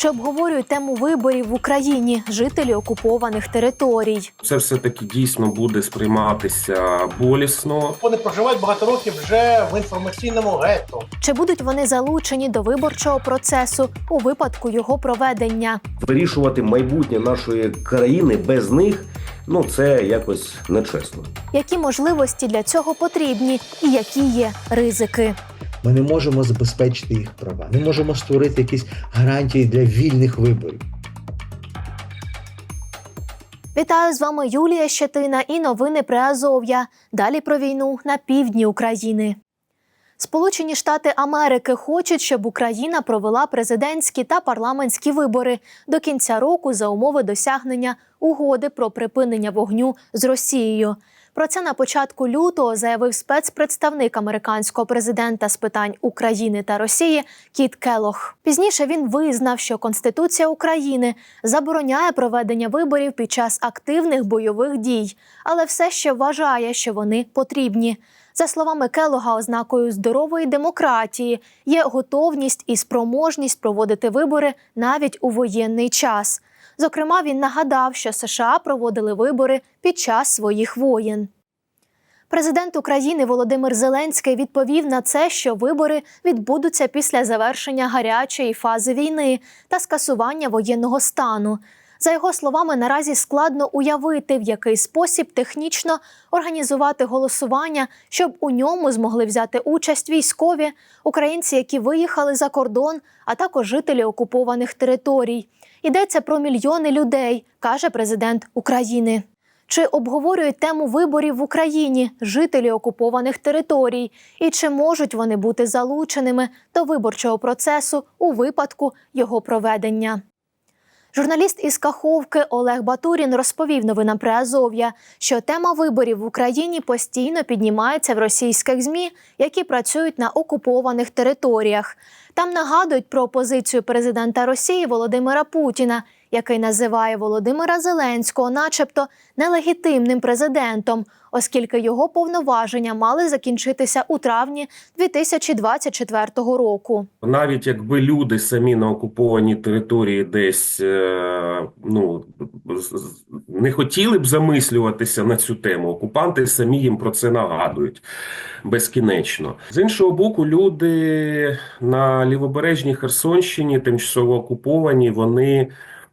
Чи обговорюють тему виборів в Україні жителі окупованих територій? Це все таки дійсно буде сприйматися болісно. Вони проживають багато років вже в інформаційному гетто. Чи будуть вони залучені до виборчого процесу у випадку його проведення? Вирішувати майбутнє нашої країни без них ну це якось нечесно. Які можливості для цього потрібні, і які є ризики? Ми не можемо забезпечити їх права, не можемо створити якісь гарантії для вільних виборів. Вітаю з вами Юлія Щетина і новини при Азов'я. Далі про війну на півдні України. Сполучені Штати Америки хочуть, щоб Україна провела президентські та парламентські вибори до кінця року за умови досягнення угоди про припинення вогню з Росією. Про це на початку лютого заявив спецпредставник американського президента з питань України та Росії Кіт Келох. Пізніше він визнав, що Конституція України забороняє проведення виборів під час активних бойових дій, але все ще вважає, що вони потрібні. За словами Келога, ознакою здорової демократії є готовність і спроможність проводити вибори навіть у воєнний час. Зокрема, він нагадав, що США проводили вибори під час своїх воєн. Президент України Володимир Зеленський відповів на це, що вибори відбудуться після завершення гарячої фази війни та скасування воєнного стану. За його словами, наразі складно уявити, в який спосіб технічно організувати голосування, щоб у ньому змогли взяти участь військові, українці, які виїхали за кордон, а також жителі окупованих територій. Йдеться про мільйони людей, каже президент України. Чи обговорюють тему виборів в Україні жителі окупованих територій, і чи можуть вони бути залученими до виборчого процесу у випадку його проведення? Журналіст із Каховки Олег Батурін розповів новинам при Азов'я, що тема виборів в Україні постійно піднімається в російських змі, які працюють на окупованих територіях. Там нагадують про позицію президента Росії Володимира Путіна, який називає Володимира Зеленського, начебто, нелегітимним президентом, оскільки його повноваження мали закінчитися у травні 2024 року. Навіть якби люди самі на окупованій території десь е, ну не хотіли б замислюватися на цю тему, окупанти самі їм про це нагадують безкінечно. З іншого боку, люди на лівобережній Херсонщині, тимчасово окуповані, вони.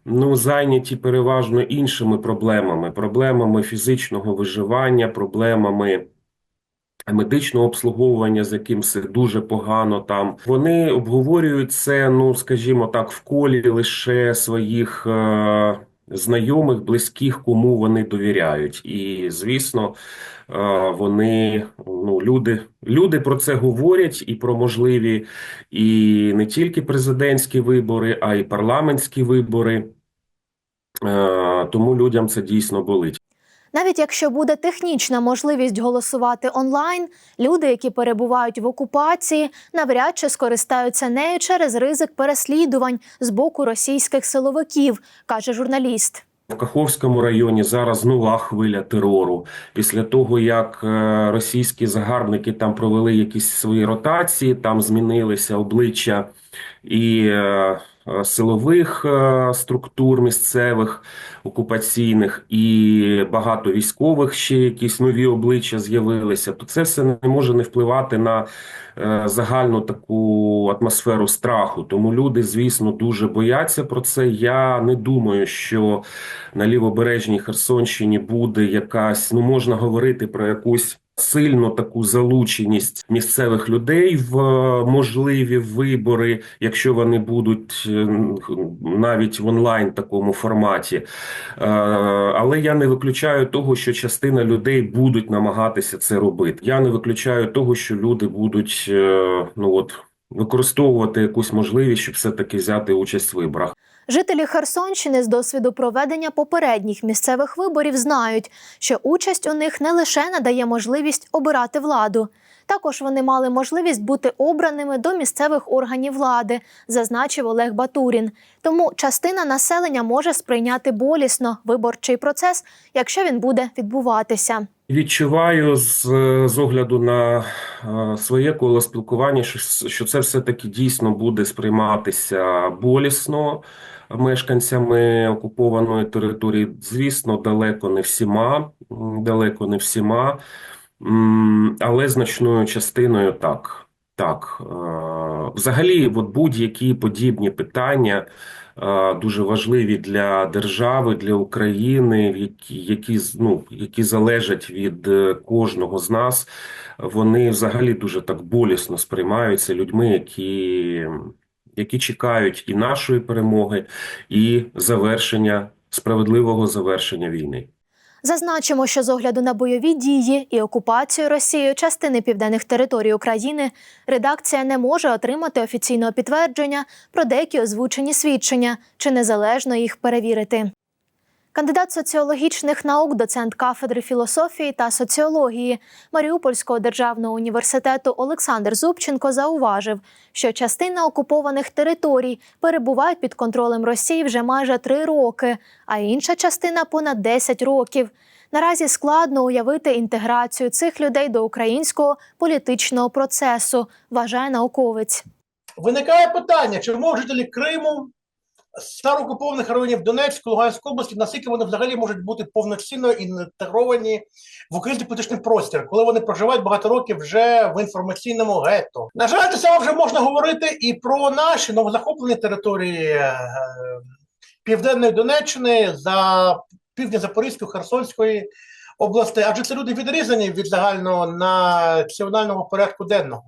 Ну, зайняті переважно іншими проблемами, проблемами фізичного виживання, проблемами медичного обслуговування, з яким все дуже погано там. Вони обговорюють це, ну скажімо так, в колі лише своїх е, знайомих, близьких, кому вони довіряють. І звісно, е, вони ну люди, люди про це говорять і про можливі і не тільки президентські вибори, а й парламентські вибори. Е, тому людям це дійсно болить. Навіть якщо буде технічна можливість голосувати онлайн, люди, які перебувають в окупації, навряд чи скористаються нею через ризик переслідувань з боку російських силовиків, каже журналіст. В Каховському районі зараз нова хвиля терору. Після того, як е, російські загарбники там провели якісь свої ротації, там змінилися обличчя і е, силових е, структур місцевих окупаційних, і багато військових ще якісь нові обличчя з'явилися, то це все не може не впливати на е, загальну таку атмосферу страху. Тому люди, звісно, дуже бояться про це. Я не думаю, що на лівобережній Херсонщині буде якась, ну можна говорити про якусь сильну таку залученість місцевих людей в е, можливі вибори, якщо вони будуть е, навіть в онлайн такому форматі. Е, Але я не виключаю того, що частина людей будуть намагатися це робити. Я не виключаю того, що люди будуть ну от використовувати якусь можливість, щоб все таки взяти участь в виборах. Жителі Херсонщини з досвіду проведення попередніх місцевих виборів знають, що участь у них не лише надає можливість обирати владу. Також вони мали можливість бути обраними до місцевих органів влади, зазначив Олег Батурін. Тому частина населення може сприйняти болісно виборчий процес, якщо він буде відбуватися. Відчуваю з, з огляду на своє коло спілкування, що, що це все-таки дійсно буде сприйматися болісно мешканцями окупованої території. Звісно, далеко не всіма, далеко не всіма, але значною частиною так. Так, Е, взагалі, от будь-які подібні питання е, дуже важливі для держави, для України, які, які, ну, які залежать від е, кожного з нас, вони взагалі дуже так болісно сприймаються людьми, які, які чекають і нашої перемоги, і завершення, справедливого завершення війни. Зазначимо, що з огляду на бойові дії і окупацію Росією частини південних територій України редакція не може отримати офіційного підтвердження про деякі озвучені свідчення чи незалежно їх перевірити. Кандидат соціологічних наук, доцент кафедри філософії та соціології Маріупольського державного університету Олександр Зубченко зауважив, що частина окупованих територій перебувають під контролем Росії вже майже три роки, а інша частина понад 10 років. Наразі складно уявити інтеграцію цих людей до українського політичного процесу, вважає науковець. Виникає питання, чи можуть жителі Криму, староокупованих районів Донецької, Луганської області, наскільки вони взагалі можуть бути повноцінно інтегровані в український політичний простір, коли вони проживають багато років вже в інформаційному гетто. На жаль, це саме вже можна говорити і про наші новозахоплені території е, Південної Донеччини за півдня Запорізької, Херсонської областей, адже це люди відрізані від загального національного порядку денного.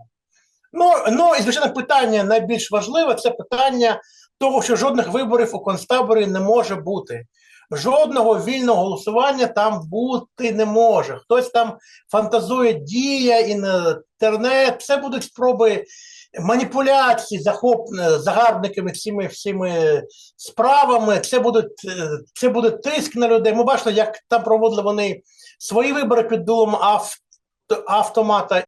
Ну, ну і звичайно, питання найбільш важливе це питання того, що жодних виборів у концтаборі не може бути. Жодного вільного голосування там бути не може. Хтось там фантазує дія, інтернет. Це будуть спроби маніпуляцій, захоп загарбниками всіми всіми справами. Це будуть е, це буде тиск на людей. Ми бачили, як там проводили вони свої вибори під дулом авто, автомата.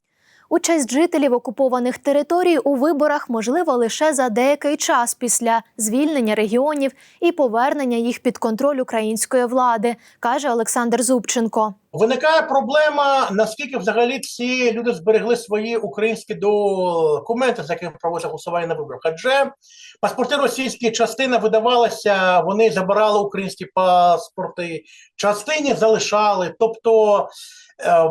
Участь жителів окупованих територій у виборах можливо лише за деякий час після звільнення регіонів і повернення їх під контроль української влади, каже Олександр Зубченко. Виникає проблема, наскільки взагалі ці люди зберегли свої українські документи, за якими проводиться голосування на виборах. Адже паспорти російські частина видавалася, вони забирали українські паспорти, частині залишали. Тобто е,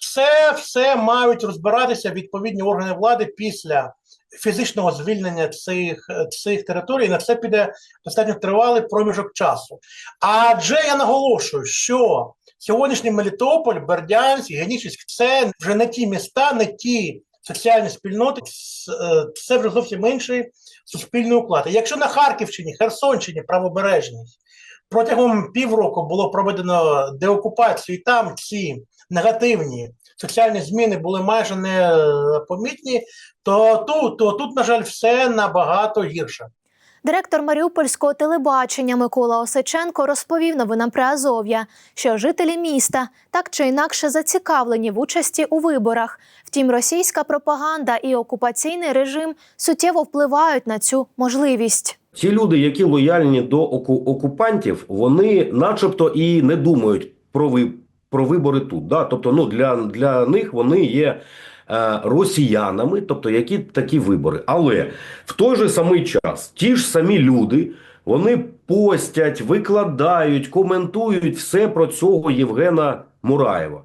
це все мають розбиратися відповідні органи влади після фізичного звільнення цих, цих територій. На це піде достатньо тривалий проміжок часу. Адже я наголошую, що сьогоднішній Мелітополь, Бердянськ, Генічеськ це вже не ті міста, не ті соціальні спільноти, це вже зовсім інший суспільний уклад. Якщо на Харківщині, Херсонщині, правобережній протягом півроку було проведено деокупацію, і там ці негативні соціальні зміни були майже непомітні, то тут, то тут, на жаль, все набагато гірше. Директор Маріупольського телебачення Микола Осиченко розповів новинам Приазов'я, що жителі міста так чи інакше зацікавлені в участі у виборах. Втім, російська пропаганда і окупаційний режим суттєво впливають на цю можливість. Ті люди, які лояльні до оку- окупантів, вони, начебто, і не думають про ви про вибори тут. Да? Тобто, ну для, для них вони є е, росіянами, тобто які такі вибори. Але в той же самий час ті ж самі люди. Вони постять, викладають, коментують все про цього Євгена Мураєва.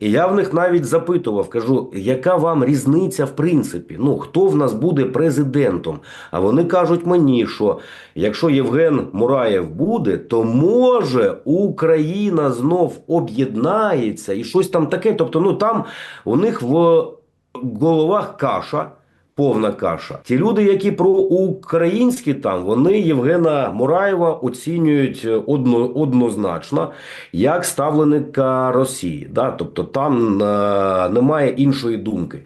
І я в них навіть запитував, кажу, яка вам різниця в принципі? Ну хто в нас буде президентом? А вони кажуть мені, що якщо Євген Мураєв буде, то може Україна знов об'єднається і щось там таке. Тобто, ну там у них в головах каша. Повна каша. Ті люди, які проукраїнські там, вони Євгена Мураєва оцінюють одно, однозначно як ставленика Росії. Да? Тобто там е, немає іншої думки.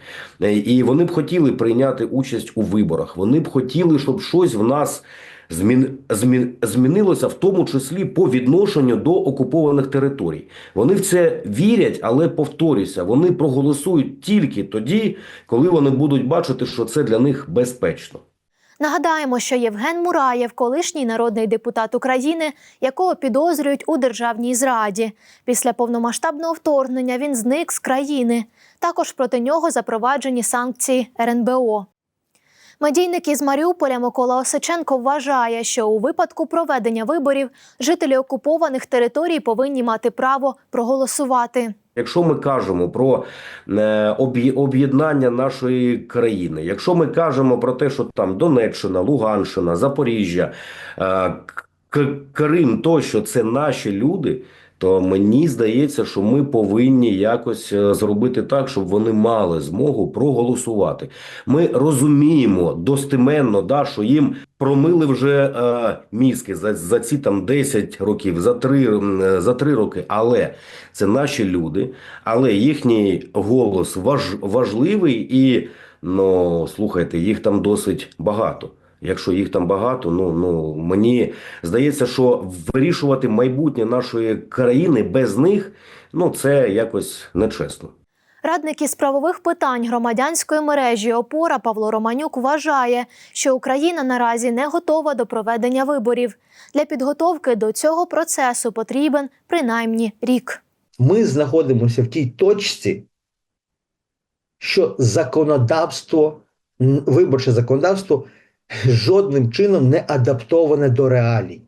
Е, І вони б хотіли прийняти участь у виборах. Вони б хотіли, щоб щось в нас змін, змін, змінилося в тому числі по відношенню до окупованих територій. Вони в це вірять, але повторюся, вони проголосують тільки тоді, коли вони будуть бачити, що це для них безпечно. Нагадаємо, що Євген Мураєв, колишній народний депутат України, якого підозрюють у державній зраді. Після повномасштабного вторгнення він зник з країни. Також проти нього запроваджені санкції РНБО. Медійник із Маріуполя Микола Осиченко вважає, що у випадку проведення виборів жителі окупованих територій повинні мати право проголосувати. Якщо ми кажемо про е, об'єднання нашої країни, якщо ми кажемо про те, що там Донеччина, Луганщина, Запоріжжя, е, Крим, тощо це наші люди, то мені здається, що ми повинні якось е, зробити так, щоб вони мали змогу проголосувати. Ми розуміємо достеменно, да, що їм промили вже е, мізки за, за ці там 10 років, за 3, за 3 роки, але це наші люди, але їхній голос важ, важливий і ну слухайте, їх там досить багато. Якщо їх там багато, ну ну мені здається, що вирішувати майбутнє нашої країни без них ну це якось нечесно. Радник із правових питань громадянської мережі Опора Павло Романюк вважає, що Україна наразі не готова до проведення виборів. Для підготовки до цього процесу потрібен принаймні рік. Ми знаходимося в тій точці, що законодавство, виборче законодавство жодним чином не адаптоване до реалій.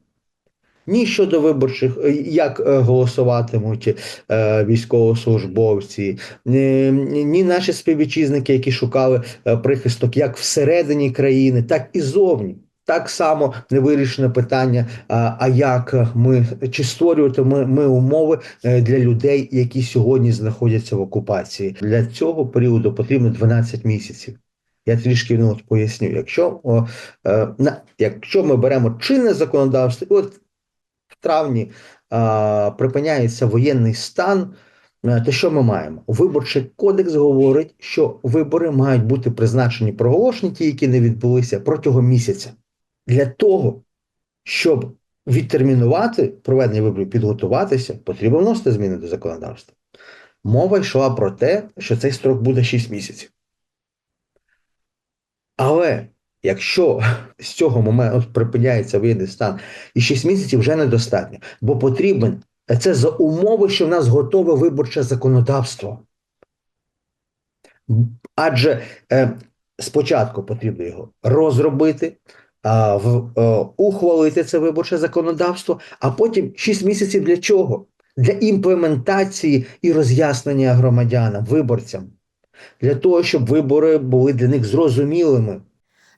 Ні щодо виборчих, е, як е, голосуватимуть е, військовослужбовці, ні, ні наші співвітчизники, які шукали прихисток як всередині країни, так і зовні. Так само не вирішене питання, а, як ми чи створювати ми, ми умови для людей, які сьогодні знаходяться в окупації. Для цього періоду потрібно 12 місяців. Я трішки ну, от поясню. Якщо, о, е, на, якщо ми беремо чинне законодавство, і от в травні е, припиняється воєнний стан, е, то що ми маємо? Виборчий кодекс говорить, що вибори мають бути призначені проголошені, ті, які не відбулися протягом місяця. Для того, щоб відтермінувати проведення виборів, підготуватися, потрібно вносити зміни до законодавства. Мова йшла про те, що цей строк буде 6 місяців. Але якщо з цього моменту припиняється воєнний стан, і 6 місяців вже недостатньо, бо потрібен це за умови, що в нас готове виборче законодавство. Адже е, спочатку потрібно його розробити, а, в, е, ухвалити це виборче законодавство, а потім 6 місяців для чого? Для імплементації і роз'яснення громадянам, виборцям, для того, щоб вибори були для них зрозумілими.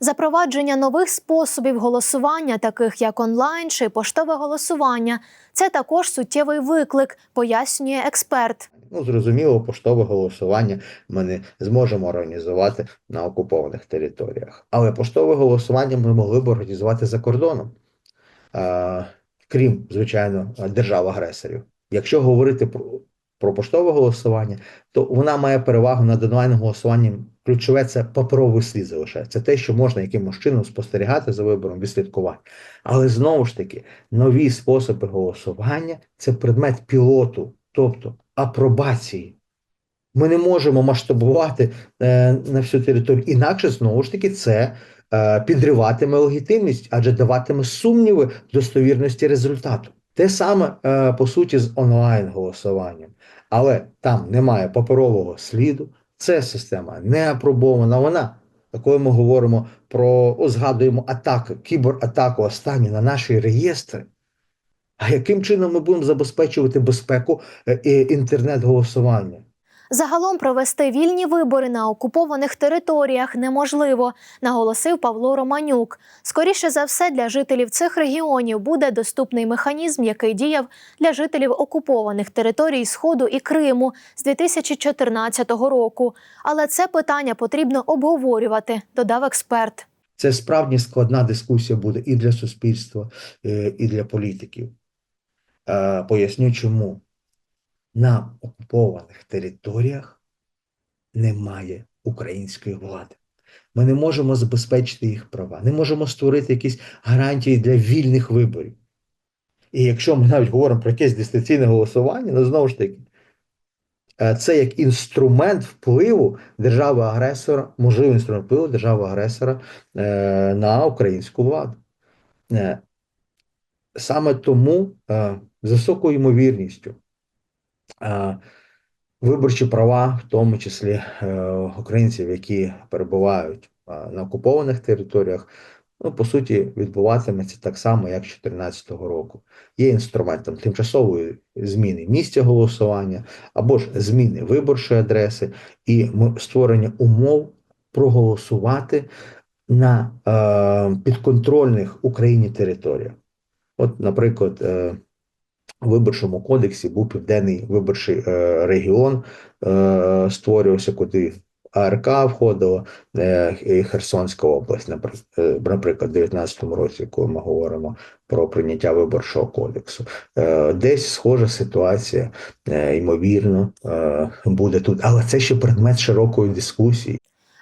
Запровадження нових способів голосування, таких як онлайн чи поштове голосування, це також суттєвий виклик, пояснює експерт. Ну, зрозуміло, поштове голосування ми не зможемо організувати на окупованих територіях. Але поштове голосування ми могли б організувати за кордоном, крім, звичайно, держав-агресорів. Якщо говорити про, про поштове голосування, то вона має перевагу над онлайн голосуванням. Ключове це паперовий слід залишається. Це те, що можна якимось чином спостерігати за вибором, відслідкувати. Але знову ж таки, нові способи голосування це предмет пілоту, тобто апробації. Ми не можемо масштабувати е, на всю територію. Інакше, знову ж таки, це е, підриватиме легітимність, адже даватиме сумніви в достовірності результату. Те саме, е, по суті, з онлайн-голосуванням. Але там немає паперового сліду, це система не апробована. Вона, коли ми говоримо про згадуємо атаку, кібератаку останню на наші реєстри. А яким чином ми будемо забезпечувати безпеку е, інтернет-голосування? Загалом провести вільні вибори на окупованих територіях неможливо, наголосив Павло Романюк. Скоріше за все, для жителів цих регіонів буде доступний механізм, який діяв для жителів окупованих територій Сходу і Криму з 2014 року. Але це питання потрібно обговорювати, додав експерт. Це справді складна дискусія буде і для суспільства, е, і для політиків. Е, Поясню чому. На окупованих територіях немає української влади. Ми не можемо забезпечити їх права, не можемо створити якісь гарантії для вільних виборів. І якщо ми навіть говоримо про якесь дистанційне голосування, ну знову ж таки, е, це як інструмент впливу держави-агресора, можливий інструмент впливу держави-агресора е, на українську владу. Е, Саме тому з високою ймовірністю виборчі права, в тому числі е, українців, які перебувають е, на окупованих територіях, ну, по суті, відбуватиметься так само, як 2014 року. Є інструментом тимчасової зміни місця голосування або ж зміни виборчої адреси і створення умов проголосувати на е, підконтрольних Україні територіях. От, наприклад, е, виборчому кодексі був південний виборчий е, регіон, е, створювався, куди АРК входило, е, і Херсонська область, е, наприклад, у 2019 році, коли ми говоримо про прийняття виборчого кодексу. Е, Десь схожа ситуація, е, ймовірно, е, буде тут, але це ще предмет широкої дискусії.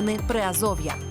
Новини Приазов'я.